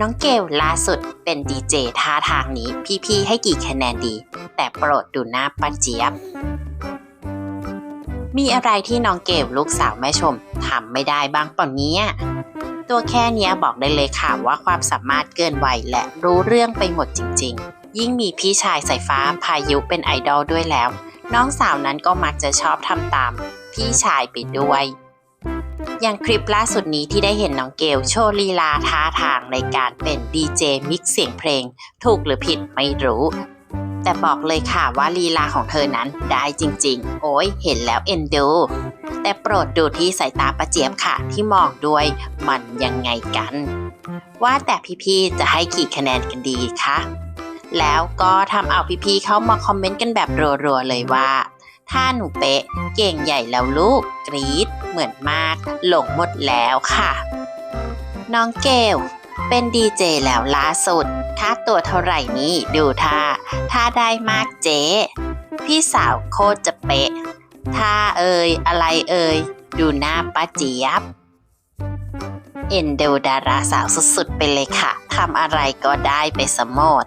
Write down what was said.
น้องเกลล่าสุดเป็นดีเจท่าทางนี้พี่ๆให้กี่คะแนนดี แต่โปรดดูหน้าป้าเจี๊ยบ มีอะไรที่น้องเกลลูกสาวแม่ชมทำไม่ได้บ้างป่ะเนี้ยตัวแค่นี้บอกได้เลยค่ะว่าความสามารถเกินวัยและรู้เรื่องไปหมดจริงๆ ยิ่งมีพี่ชายสายฟ้าพายุเป็นไอดอลด้วยแล้ว น้องสาวนั้นก็มักจะชอบทำตาม พี่ชายไปด้วย อย่างคลิปล่าสุดนี้ที่ได้เห็นน้องเกลโชว์ลีลาท่าทางในการเป็นดีเจมิกเสียงเพลง ถูกหรือผิดไม่รู้ แต่บอกเลยค่ะว่าลีลาของเธอนั้นได้จริง ๆ โอ้ยเห็นแล้วเอ็นดูแต่โปรดดูที่สายตาประเจี๊ยบค่ะที่มองด้วยมันยังไงกัน ว่าแต่พี่ๆจะให้กี่คะแนนกันดีคะแล้วก็ทำเอาพี่ๆเข้ามาคอมเมนต์กันแบบรัวๆเลยว่า ถ้าหนูเป๊ะ เก่งใหญ่แล้วลูก กรี๊ด เหมือนมาก หลงหมดแล้วค่ะ น้องเกลเป็นดีเจแล้วล่าสุด ค่าตัวเท่าไหร่นี่ดูท่า ถ้าได้มากเจ๊ พี่สาวโคตรจะเป๊ะถ้าเอ่ยอะไรเอ่ยดูหน้าป้าเจี๊ยบ เอ็นดูดาราสาวสุดๆไปเลยค่ะ ทำอะไรก็ได้ไปสมหมด